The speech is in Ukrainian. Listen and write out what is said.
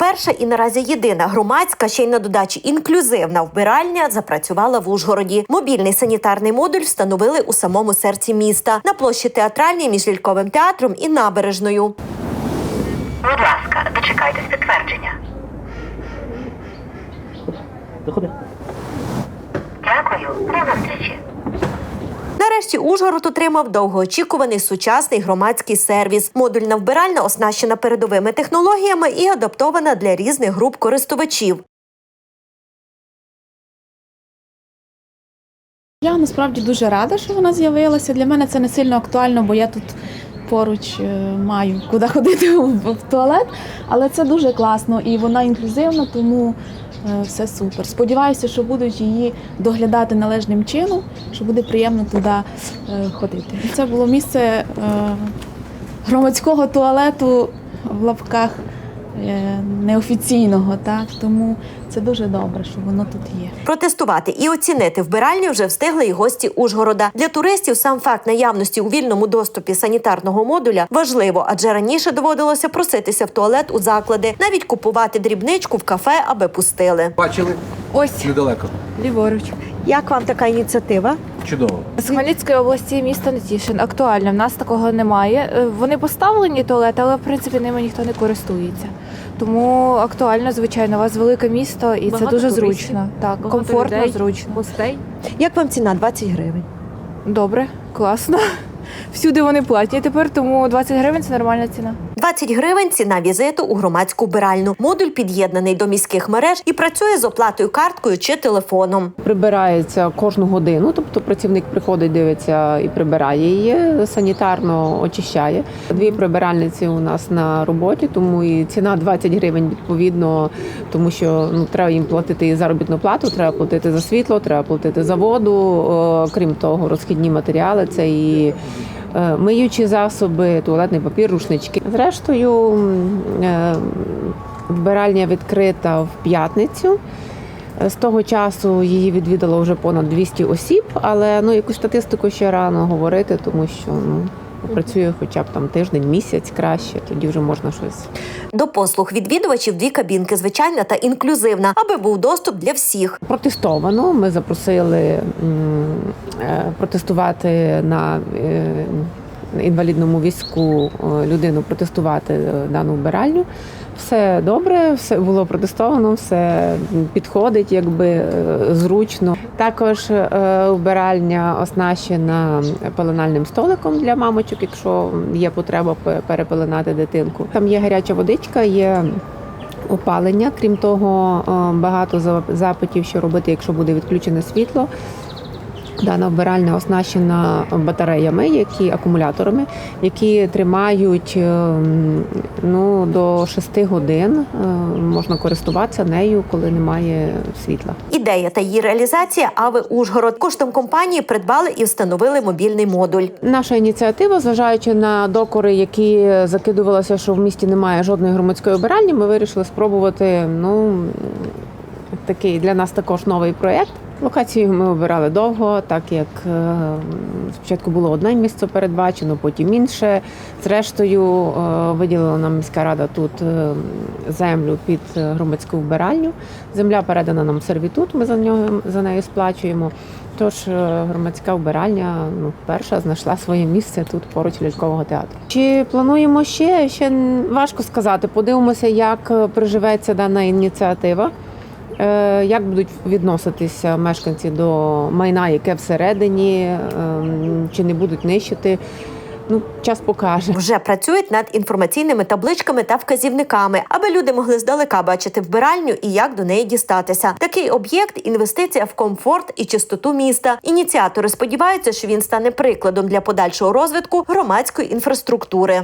Перша і наразі єдина громадська, ще й на додачі інклюзивна вбиральня запрацювала в Ужгороді. Мобільний санітарний модуль встановили у самому серці міста на площі театральній між лільковим театром і набережною. Будь ласка, дочекайтесь підтвердження. Ужгород отримав довгоочікуваний сучасний громадський сервіс. Модульна вбиральня оснащена передовими технологіями і адаптована для різних груп користувачів. Я насправді дуже рада, що вона з'явилася. Для мене це не сильно актуально, бо я тут поруч е, маю куди ходити в туалет. Але це дуже класно і вона інклюзивна, тому все супер. Сподіваюся, що будуть її доглядати належним чином, що буде приємно туди е, ходити. Це було місце е, громадського туалету в лапках е, неофіційного, так тому це дуже добре, що воно тут є. Протестувати і оцінити вбиральню вже встигли і гості Ужгорода. Для туристів сам факт наявності у вільному доступі санітарного модуля важливо, адже раніше доводилося проситися в туалет у заклади, навіть купувати дрібничку в кафе, аби пустили. Бачили Ось недалеко. ліворуч. Як вам така ініціатива? Чудово. З Хмельницької області місто Нетішин. Актуально. В нас такого немає. Е, Вони поставлені туалети, але в принципі ними ніхто не користується. Тому актуально, звичайно, у вас велике місто і це дуже туристів, зручно. Так, багато комфортно, людей. зручно. гостей. Як вам ціна 20 гривень? Добре, класно. Всюди вони платні тепер, тому 20 гривень це нормальна ціна. 20 гривень ціна візиту у громадську вбиральню. Модуль під'єднаний до міських мереж і працює з оплатою карткою чи телефоном. Прибирається кожну годину, тобто працівник приходить, дивиться і прибирає її, санітарно очищає. Дві прибиральниці у нас на роботі, тому і ціна 20 гривень відповідно, тому що ну треба їм платити і заробітну плату, треба платити за світло, треба платити за воду. Крім того, розхідні матеріали це і. Е, Миючі засоби, туалетний папір, рушнички. Зрештою, е, вбиральня відкрита в п'ятницю. З того часу її відвідало вже понад 200 осіб, але ну якусь статистику ще рано говорити, тому що ну працює хоча б там тиждень, місяць краще, тоді вже можна щось. До послуг відвідувачів дві кабінки, звичайна та інклюзивна, аби був доступ для всіх. Протестовано. Ми запросили е, протестувати на е, інвалідному візку е, людину протестувати е, дану вбиральню. Все добре, все було протестовано, все підходить, якби е, зручно. Також вбиральня оснащена пеленальним столиком для мамочок, якщо є потреба пе- перепеленати дитинку. Там є гаряча водичка, є опалення. Крім того, багато запитів, що робити, якщо буде відключене світло. Дана вбиральня оснащена батареями, які акумуляторами, які тримають е, ну, до 6 годин. Е, Можна користуватися нею, коли немає світла. Ідея та її реалізація Ави Ужгород. Коштом компанії придбали і встановили мобільний модуль. Наша ініціатива, зважаючи на докори, які закидувалися, що в місті немає жодної громадської обиральні, ми вирішили спробувати. Ну такий для нас також новий проєкт. Локацію ми обирали довго, так як е, спочатку було одне місце передбачено, потім інше. Зрештою, е, виділила нам міська рада тут е, землю під громадську вбиральню. Земля передана нам сервітут, ми за нього за нею сплачуємо. Тож громадська вбиральня ну, перша знайшла своє місце тут поруч лялькового театру. Чи плануємо ще? Ще важко сказати. Подивимося, як приживеться дана ініціатива. Е, Як будуть відноситися мешканці до майна, яке всередині, ем, чи не будуть нищити? Ну, час покаже. Вже працюють над інформаційними табличками та вказівниками, аби люди могли здалека бачити вбиральню і як до неї дістатися. Такий об'єкт інвестиція в комфорт і чистоту міста. Ініціатори сподіваються, що він стане прикладом для подальшого розвитку громадської інфраструктури.